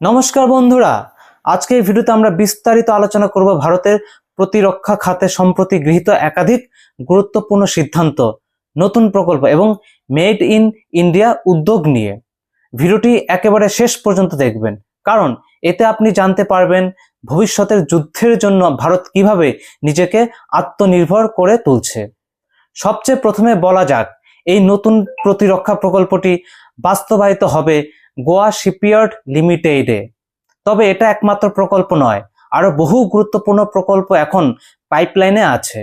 নমস্কার বন্ধুরা। আজকে এই ভিডিওতে আমরা বিস্তারিত আলোচনা করব ভারতের প্রতিরক্ষা খাতে সম্প্রতি গৃহীত একাধিক গুরুত্বপূর্ণ সিদ্ধান্ত, নতুন প্রকল্প এবং মেড ইন ইন্ডিয়া উদ্যোগ নিয়ে। ভিডিওটি একেবারে শেষ পর্যন্ত দেখবেন, কারণ এতে আপনি জানতে পারবেন ভবিষ্যতের যুদ্ধের জন্য ভারত কীভাবে নিজেকে আত্মনির্ভর করে তুলছে। সবচেয়ে প্রথমে বলা যাক, এই নতুন প্রতিরক্ষা প্রকল্পটি বাস্তবায়িত হবে গোয়া শিপইয়ার্ড লিমিটেডে। তবে এটা একমাত্র প্রকল্প নয়, আরও বহু গুরুত্বপূর্ণ প্রকল্প এখন পাইপলাইনে আছে,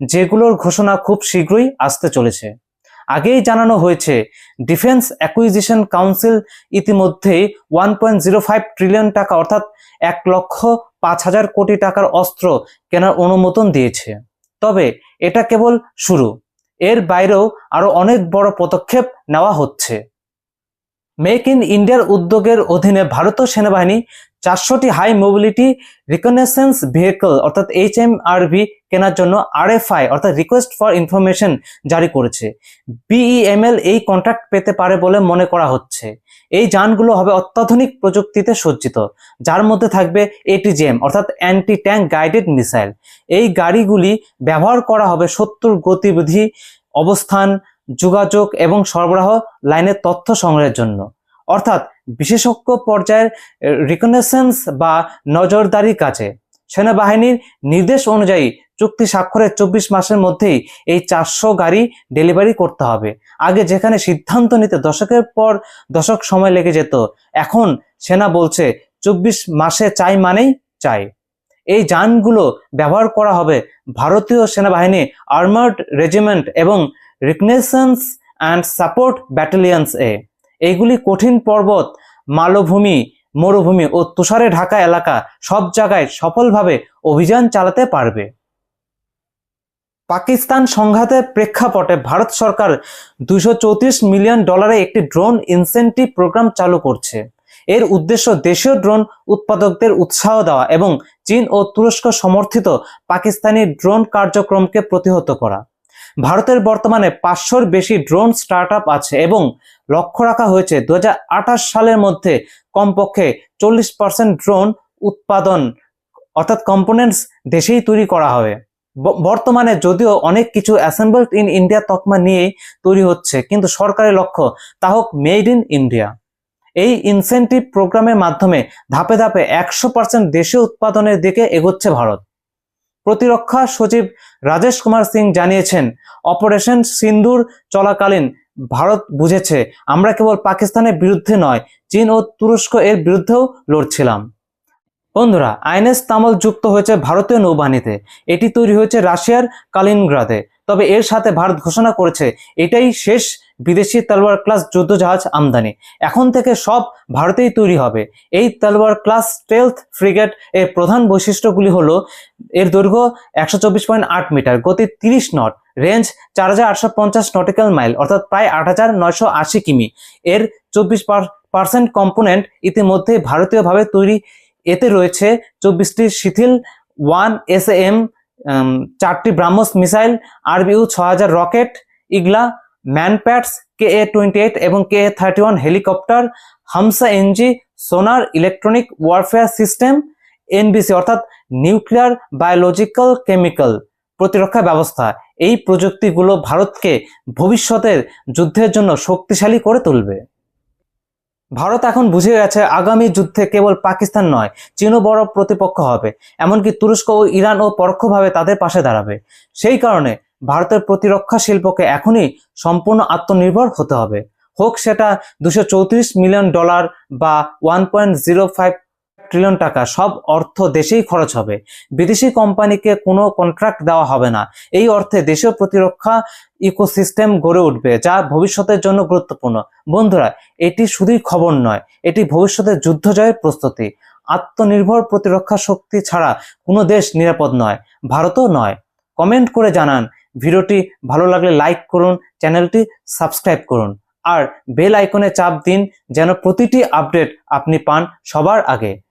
যেগুলোর ঘোষণা খুব শীঘ্রই আসতে চলেছে। আগেই জানানো হয়েছে, ডিফেন্স অ্যাকুইজিশন কাউন্সিল ইতিমধ্যেই one point zero five trillion টাকা অর্থাৎ এক লক্ষ পাঁচ হাজার কোটি টাকার অস্ত্র কেনার অনুমোদন দিয়েছে। তবে এটা কেবল শুরু, এর বাইরেও আরও অনেক বড় পদক্ষেপ নেওয়া হচ্ছে। মেক ইন ইন্ডিয়ার উদ্যোগের অধীনে ভারতীয় সেনাবাহিনী চারশোটি হাই মোবিলিটি রিকনেসেন্স ভেহিকল অর্থাৎ এইচ এম আরভি কেনার জন্য আরএফআই অর্থাৎ রিকোয়েস্ট ফর ইনফরমেশন জারি করেছে। বিইএমএল এই কন্ট্রাক্ট পেতে পারে বলে মনে করা হচ্ছে। এই যানগুলো হবে অত্যাধুনিক প্রযুক্তিতে সজ্জিত, যার মধ্যে থাকবে এটিজিএম অর্থাৎ অ্যান্টি ট্যাঙ্ক গাইডেড মিসাইল এই গাড়িগুলি ব্যবহার করা হবে শত্রুর গতিবিধি অবস্থান যোগাযোগ এবং সরবরাহ লাইনের তথ্য সংগ্রহের জন্য। অর্থাৎ বিশেষজ্ঞ পর্যায়ের রিকনেসেন্স বা নজরদারির কাছে সেনাবাহিনীর নির্দেশ অনুযায়ী চুক্তি স্বাক্ষরের চব্বিশ মাসের মধ্যেই এই চারশো গাড়ি ডেলিভারি করতে হবে। আগে যেখানে সিদ্ধান্ত নিতে দশকের পর দশক সময় লেগে যেত, এখন সেনা বলছে চব্বিশ মাসে চাই মানেই চাই। এই যানগুলো ব্যবহার করা হবে ভারতীয় সেনাবাহিনী আর্মার্ড রেজিমেন্ট এবং রিকনেসেন্স অ্যান্ড সাপোর্ট ব্যাটালিয়ন্স এ। এইগুলি কঠিন পর্বত, মালভূমি, মরুভূমি ও তুষারে ঢাকা এলাকা সব জায়গায় সফলভাবে অভিযান চালাতে পারবে। পাকিস্তান সংঘাতের প্রেক্ষাপটে ভারত সরকার দুইশো মিলিয়ন ডলারে একটি ড্রোন ইনসেন্টিভ প্রোগ্রাম চালু করছে। এর উদ্দেশ্য দেশীয় ড্রোন উৎপাদকদের উৎসাহ দেওয়া এবং চীন ও তুরস্ক সমর্থিত পাকিস্তানি ড্রোন কার্যক্রমকে প্রতিহত করা। ভারতের বর্তমানে পাঁচশোর বেশি ড্রোন স্টার্ট আছে এবং লক্ষ্য রাখা হয়েছে দু হাজার আঠাশ সালের মধ্যে কমপক্ষে চল্লিশ পার্সেন্ট ড্রোন উৎপাদন, অর্থাৎ কম্পোনেন্টস দেশেই তৈরি করা হবে। বর্তমানে যদিও অনেক কিছু অ্যাসেম্বলড ইন ইন্ডিয়া তকমা নিয়েই তৈরি হচ্ছে, কিন্তু সরকারের লক্ষ্য তা হোক মেড ইন ইন্ডিয়া। এই ইনসেন্টিভ প্রোগ্রামের মাধ্যমে ধাপে ধাপে একশো পার্সেন্ট দেশীয় উৎপাদনের দিকে এগোচ্ছে ভারত। প্রতিরক্ষা সচিব রাজেশ কুমার সিং জানিয়েছেন, অপারেশন সিন্ধুর চলাকালীন ভারত বুঝেছে, আমরা কেবল পাকিস্তানের বিরুদ্ধে নয়, চীন ও তুরস্ক এর বিরুদ্ধেও লড়ছিলাম। বন্ধুরা, আইএনএস তামল যুক্ত হয়েছে ভারতীয় নৌবাহিনীতে। এটি তৈরি হয়েছে রাশিয়ার কালিনগ্রাদে। তবে এর সাথে ভারত ঘোষণা করেছে, এটাই শেষ বিদেশি তলোয়ার ক্লাস যুদ্ধ জাহাজ আমদানি। এখন থেকে সব ভারতেই তৈরি হবে। এই তলোয়ার ক্লাস টেলথ ফ্রিগেট এর প্রধান বৈশিষ্ট্যগুলি হলো, এর দৈর্ঘ্য একশো মিটার, গতি তিরিশ নট, রেঞ্জ চার হাজার আটশো পঞ্চাশ নটিক্যাল মাইল, অর্থাৎ প্রায় আট হাজার নয়শো আশি কিমি। এর চব্বিশ পার্সেন্ট কম্পোনেন্ট ইতিমধ্যে ভারতীয়ভাবে তৈরি এতে রয়েছে চব্বিশটি শিথিল ওয়ান এস এম চারটি ব্রাহ্মস মিসাইল, আরবিউ ছ হাজার rocket, Igla, manpads, K A twenty eight এবং K A thirty one helicopter, Humsa NG, sonar electronic warfare system, NBC অর্থাৎ নিউক্লিয়ার বায়োলজিক্যাল কেমিক্যাল প্রতিরক্ষা ব্যবস্থা। এই প্রযুক্তিগুলো ভারতকে ভবিষ্যতের যুদ্ধের জন্য শক্তিশালী করে তুলবে। ভারত এখন বুঝে গেছে আগামী যুদ্ধে কেবল পাকিস্তান নয়, চীনও বড় প্রতিপক্ষ হবে। এমনকি তুরস্ক ও ইরান ও পরোক্ষভাবে তাদের পাশে দাঁড়াবে। সেই কারণে ভারতের প্রতিরক্ষা শিল্পকে এখনই সম্পূর্ণ আত্মনির্ভর হতে হবে। হোক সেটা দুশো মিলিয়ন ডলার বা one point zero five trillion টাকা, সব অর্থ দেশেই খরচ হবে। বিদেশি কোম্পানিকে কোনো কন্ট্রাক্ট দেওয়া হবে না। এই অর্থে দেশীয় প্রতিরক্ষা ইকোসিস্টেম গড়ে উঠবে, যা ভবিষ্যতের জন্য গুরুত্বপূর্ণ। বন্ধুরা, এটি শুধুই খবর নয়, এটি ভবিষ্যতের যুদ্ধ জয়ের প্রস্তুতি। আত্মনির্ভর প্রতিরক্ষা শক্তি ছাড়া কোনো দেশ নিরাপদ নয়, ভারতও নয়। কমেন্ট করে জানান, ভিডিওটি ভালো লাগলে লাইক করুন, চ্যানেলটি সাবস্ক্রাইব করুন। আর বেল আইকনে চাপ দিন, যেন প্রতিটি আপডেট আপনি পান সবার আগে।